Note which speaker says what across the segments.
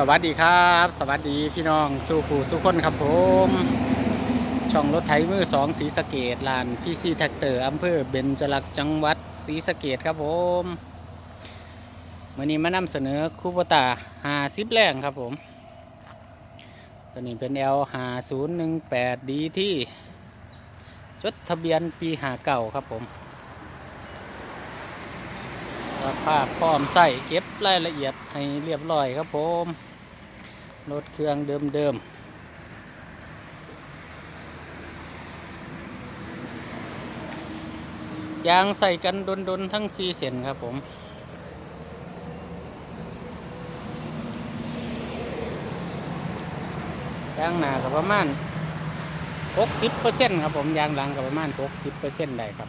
Speaker 1: สวัสดีครับ สวัสดีพี่น้องสู้ผู้สู้คนครับผม ช่องรถไถมือสองสีสะเกตลานพีซีแท็กเตอร์อำเภอเบญจลักษ์จังหวัดศรีสะเกดครับผมวันนี้มานำเสนอคูโบตาหาซิปแรงครับผม ตัวนี้เป็น L หาศูนย์หนึ่งแปดดีที่ จดทะเบียนปีหาเก่าครับผมราคาพร้อมใส่เก็บรายละเอียดให้เรียบร้อยครับผม รถเครื่องเดิมๆยางใส่กันดนๆทั้ง4เส้นครับผม ยางหนากับประมาณ 60%ครับผม ยางหลังกับประมาณ 60%ได้ครับ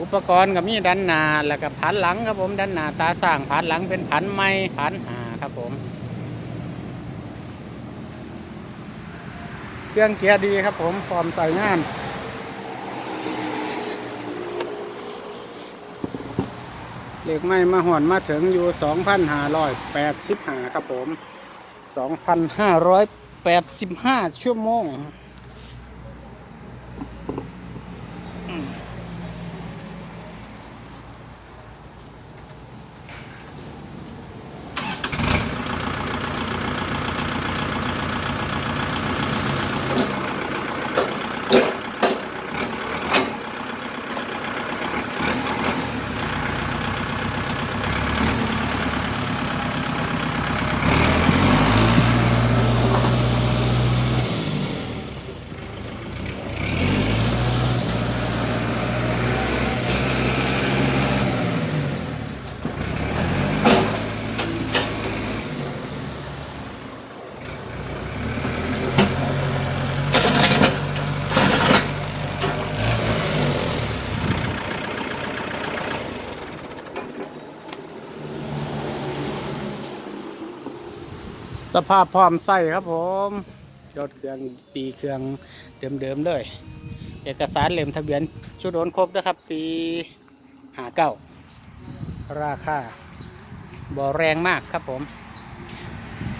Speaker 1: อุปกรณ์ก็มีด้านนาแล้วก็ผันหลังครับผมด้านนาตาสร้างผันหลังเป็นผันไม้ผันหาครับผม เครื่องเกียร์ดีครับผมพร้อมใส่งานเหล็กไม้มาหอนมาถึงอยู่ 2,585 ครับผม 2,585 ชั่วโมง สภาพพร้อมใส่ครับผมรถเครื่องปีเครื่องเดิมๆเลย เอกสารเล่มทะเบียนชุดโอนครบนะครับ ปีหาเก้าราคาบ่แรงมากครับผม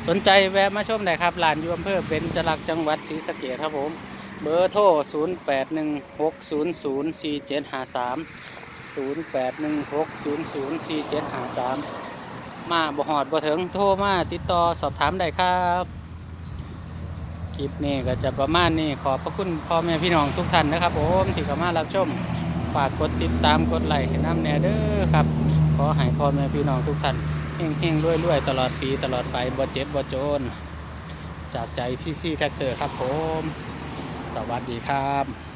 Speaker 1: สนใจแวะมาชมได้ครับลานยู่อำเภอเบญจลักษ์จังหวัดศรีสะเกษครับผม เบอร์โทร 0816004753 0816004753 มาบ่หอดบ่ถึงโทรมาติดต่อสอบถามได้ครับคลิปนี้ก็จะประมาณนี้ขอบพระคุณพ่อแม่พี่น้องทุกท่านนะครับผมที่เข้ามารับชมฝากกดติดตามกดไลค์ให้น้ำแน่เด้อครับ ขอให้พ่อแม่พี่น้องทุกท่านเฮงเฮงรวยรวยๆตลอดปีตลอดไปบ่เจ็บบ่จน จากใจพี่ซี่แท็กเตอร์ครับผม สวัสดีครับ